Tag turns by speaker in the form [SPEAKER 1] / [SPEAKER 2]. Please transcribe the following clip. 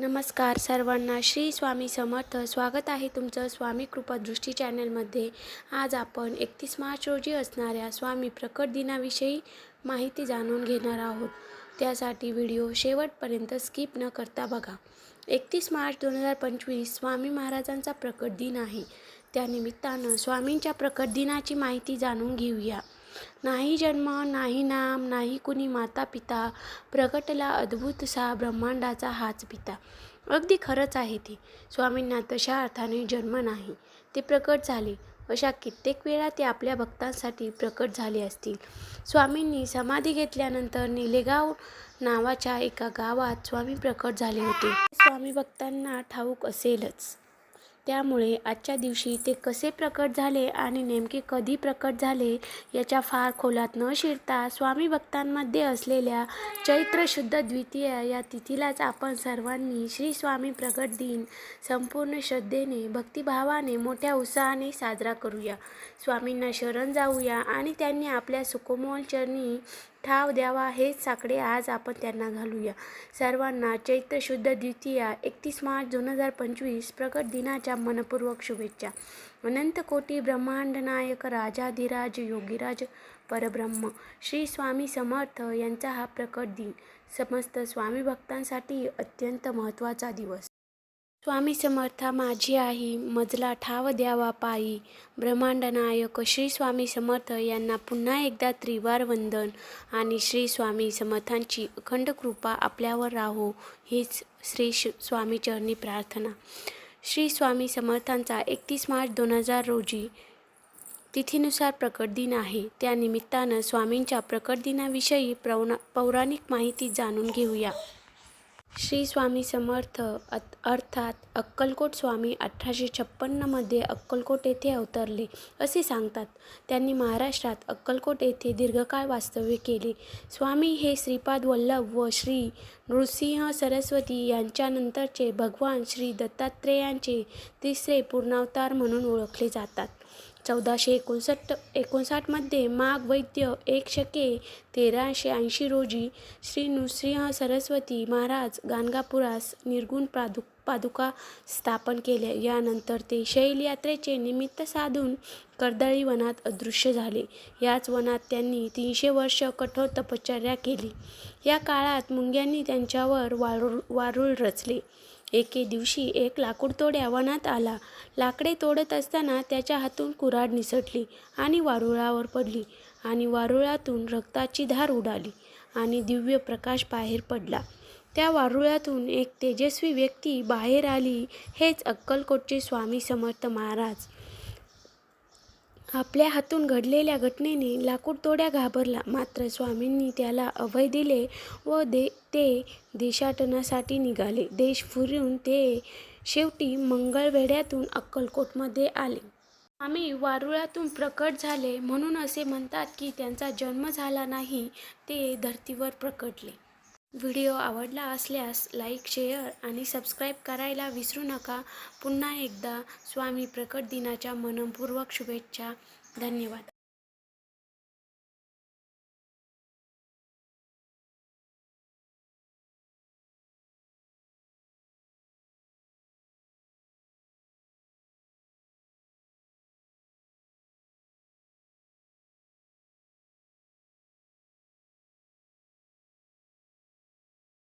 [SPEAKER 1] नमस्कार सर्वांना. श्री स्वामी समर्थ. स्वागत आहे तुमचं स्वामी कृपा दृष्टी चॅनलमध्ये. आज आपण एकतीस मार्च रोजी असणाऱ्या स्वामी प्रकट दिनाविषयी माहिती जाणून घेणार आहोत. त्यासाठी व्हिडिओ शेवटपर्यंत स्किप न करता बघा. एकतीस मार्च दोन हजार पंचवीस स्वामी महाराजांचा प्रकट दिन आहे. त्यानिमित्तानं स्वामींच्या प्रकट दिनाची माहिती जाणून घेऊया. नाही जन्म नाही नाम नाही कुणी माता पिता प्रगटला अद्भुत सा ब्रह्मांडाचा हाच पिता. अगदी खरंच आहे ते. स्वामींना तशा अर्थाने जन्म नाही. ते प्रकट झाले. अशा कित्येक वेळा ते आपल्या भक्तांसाठी प्रकट झाले असतील. स्वामींनी समाधी घेतल्यानंतर निलेगाव नावाच्या एका गावात स्वामी प्रकट झाले होते. स्वामी भक्तांना ठाऊक असेलच. त्यामुळे आजच्या दिवशी ते कसे प्रकट झाले आणि नेमके कधी प्रकट झाले याच्या फार खोलात न शिरता स्वामी भक्तांमध्ये असलेल्या चैत्र शुद्ध द्वितीय या तिथीलाच आपण सर्वांनी श्री स्वामी प्रकट दिन संपूर्ण श्रद्धेने भक्तिभावाने मोठ्या उत्साहाने साजरा करूया. स्वामींना शरण जाऊया आणि त्यांनी आपल्या सुकोमोल चरणी ठाव द्यावा हेच साकडे आज आपण त्यांना घालूया. सर्वांना चैत्र शुद्ध द्वितीया एकतीस मार्च दोन हजार पंचवीस प्रकट दिनाच्या मनपूर्वक शुभेच्छा. अनंत कोटी ब्रह्मांड नायक राजाधिराज योगीराज परब्रह्म. श्री स्वामी समर्थ यांचा हा प्रकट दिन. समस्त स्वामी भक्तांसाठी अत्यंत महत्त्वाचा दिवस. स्वामी समर्था माझी आई मजला ठाव द्यावा पायी. ब्रह्मांड नायक श्री स्वामी समर्थ यांना पुन्हा एकदा त्रिवार वंदन. आणि श्री स्वामी समर्थांची अखंड कृपा आपल्यावर राहो हीच श्री श स्वामी चरणी प्रार्थना. श्री स्वामी समर्थांचा एकतीस मार्च दोन हजार रोजी तिथीनुसार प्रकट दिन आहे. त्यानिमित्तानं स्वामींच्या प्रकट दिनाविषयी पौराणिक माहिती जाणून घेऊया. श्री स्वामी समर्थ अत अर्थात अक्कलकोट स्वामी अठराशे छप्पन्नमध्ये अक्कलकोट येथे अवतरले असे सांगतात. त्यांनी महाराष्ट्रात अक्कलकोट येथे दीर्घकाळ वास्तव्य केले. स्वामी हे श्रीपाद वल्लभ व श्री नृसिंह सरस्वती यांच्यानंतरचे भगवान श्री दत्तात्रेयांचे तिसरे पूर्णावतार म्हणून ओळखले जातात. चौदाशे एकोणसष्ट एकोणसाठमध्ये माघ वैद्य एक शके तेराशे ऐंशी रोजी श्री नृसिंह सरस्वती महाराज गाणगापुरास निर्गुण पादु पादुका स्थापन केल्या. यानंतर ते शैल यात्रेचे निमित्त साधून कर्दळी वनात अदृश्य झाले. याच वनात त्यांनी तीनशे वर्ष कठोर तपश्चर्या केली. या काळात मुंग्यांनी त्यांच्यावर वारुळ वारुळ रचले. एके दिवशी एक लाकूडतोड्या वनात आला. लाकडे तोडत असताना त्याच्या हातून कुऱ्हाड निसटली आणि वारुळावर पडली आणि वारुळातून रक्ताची धार उडाली आणि दिव्य प्रकाश बाहेर पडला. त्या वारुळातून एक तेजस्वी व्यक्ती बाहेर आली. हेच अक्कलकोटचे स्वामी समर्थ महाराज. आपल्या हातून घडलेल्या घटनेने लाकूडतोड्या घाबरला. मात्र स्वामींनी त्याला अभय दिले व दे ते देशाटनासाठी निघाले. देश फिरून ते शेवटी मंगळवेढ्यातून अक्कलकोटमध्ये आले. आम्ही वारुळातून प्रकट झाले म्हणून असे म्हणतात की त्यांचा जन्म झाला नाही ते धर्तीवर प्रकटले. व्हिडिओ आवडला असल्यास लाईक शेअर आणि सबस्क्राईब करायला विसरू नका. पुन्हा एकदा स्वामी प्रकट दिनाच्या मनपूर्वक शुभेच्छा. धन्यवाद.